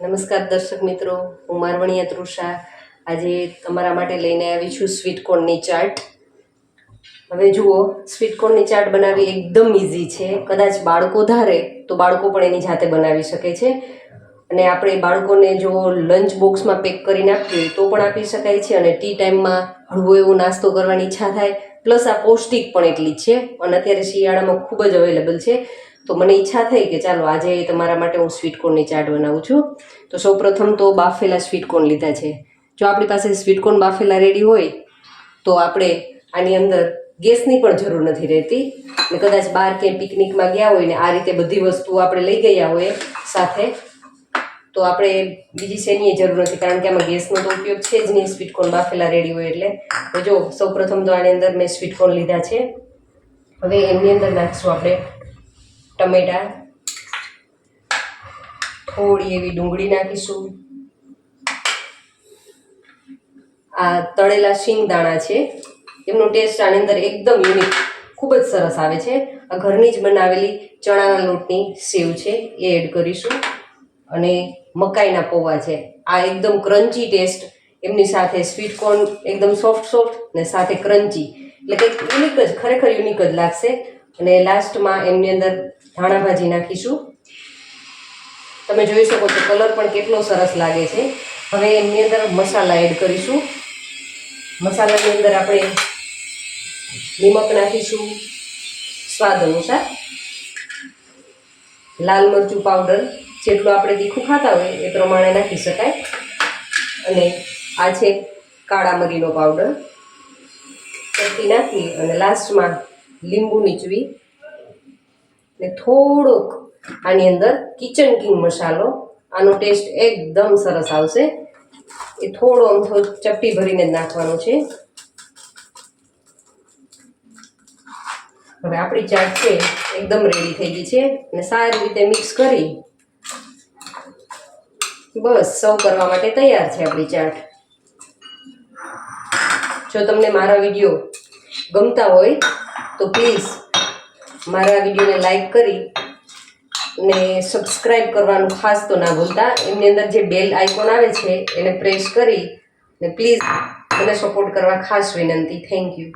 નમસ્કાર દર્શક મિત્રો, હું મારવણીયા તૃષા. આજે તમારા માટે લઈને આવી છું સ્વીટ કોર્નની ચાટ. હવે જુઓ સ્વીટ કોર્નની ચાટ બનાવવી એકદમ ઇઝી છે. કદાચ બાળકો ધારે, તો બાળકો પણ એની જાતે બનાવી શકે છે. અને આપણે બાળકોને જો લંચ બોક્સમાં પેક કરીને આપીએ તો પણ આપી શકાય છે. અને ટી ટાઈમમાં હળવો એવો નાસ્તો કરવાની ઈચ્છા થાય. પ્લસ આ પૌષ્ટિક પણ એટલી જ છે. અને અત્યારે શિયાળામાં ખૂબ જ અવેલેબલ છે. તો મને ઈચ્છા થઈ કે ચાલો આજે તમારા માટે હું સ્વીટ કોર્નની ચાટ બનાવું છું. તો સૌપ્રથમ તો બાફેલા સ્વીટકોર્ન લીધા છે. જો આપણી પાસે સ્વીટકોર્ન બાફેલા રેડી હોય, તો આપણે આની અંદર ગેસની પણ જરૂર નથી રહેતી. ને કદાચ બહાર ક્યાંય પિકનિકમાં ગયા હોય ને આ રીતે બધી વસ્તુઓ આપણે લઈ ગયા હોય સાથે, તો આપણે બીજી શેની જરૂર નથી, કારણ કે આમાં ગેસનો તો ઉપયોગ છે જ નહીં સ્વીટકોર્ન બાફેલા રેડી હોય એટલે. જો સૌપ્રથમ તો આની અંદર મેં સ્વીટ કોર્ન લીધા છે. હવે એમની અંદર નાખીશું આપણે ટમેટા, થોડી એવી ડુંગળી નાખીશું. આ તળેલા શિંગદાણા છે, એમનો ટેસ્ટ આની અંદર એકદમ યુનિક ખૂબ જ સરસ આવે છે. આ ઘરની જ બનાવેલી ચણાના લોટની સેવ છે, એ એડ કરીશું. અને મકાઈના પૌવા છે, આ એકદમ ક્રન્ચી ટેસ્ટ એમની સાથે સ્વીટ કોર્ન એકદમ સોફ્ટ સોફ્ટ ને સાથે ક્રન્ચી એટલે કંઈક યુનિક જ, ખરેખર યુનિક જ લાગશે. અને લાસ્ટમાં એમની અંદર ધાણા ભાજી નાખીશું. તમે જોઈ શકો છો કલર પણ કેટલો સરસ લાગે છે. હવે એની અંદર મસાલા એડ કરીશું. મસાલાની અંદર આપણે નિમક નાખીશું સ્વાદ અનુસાર. લાલ મરચું પાવડર જેટલું આપણે તીખું ખાતા હોય એ પ્રમાણે નાખી શકાય. અને આ છે કાળા મરીનો પાવડર. પત્તી નાખી અને લાસ્ટમાં લીંબુ નીચવી ને થોડોક આની અંદર કિચન કિંગ મસાલો. આનો ટેસ્ટ એકદમ સરસ આવશે. એ થોડો અમથો ચપટી ભરીને જ નાખવાનો છે. હવે આપણી ચાટ છે એકદમ રેડી થઈ ગઈ છે અને સારી રીતે મિક્સ કરી બસ સર્વ કરવા માટે તૈયાર છે આપણી ચાટ. જો તમને મારા વીડિયો ગમતા હોય તો પ્લીઝ મારા વિડીયોને લાઈક કરી ને સબસ્ક્રાઈબ કરવાનું ખાસ તો ના ભૂલતા. એમની અંદર જે બેલ આઇકોન આવે છે, એને પ્રેસ કરી ને પ્લીઝ મને સપોર્ટ કરવા ખાસ વિનંતી. Thank you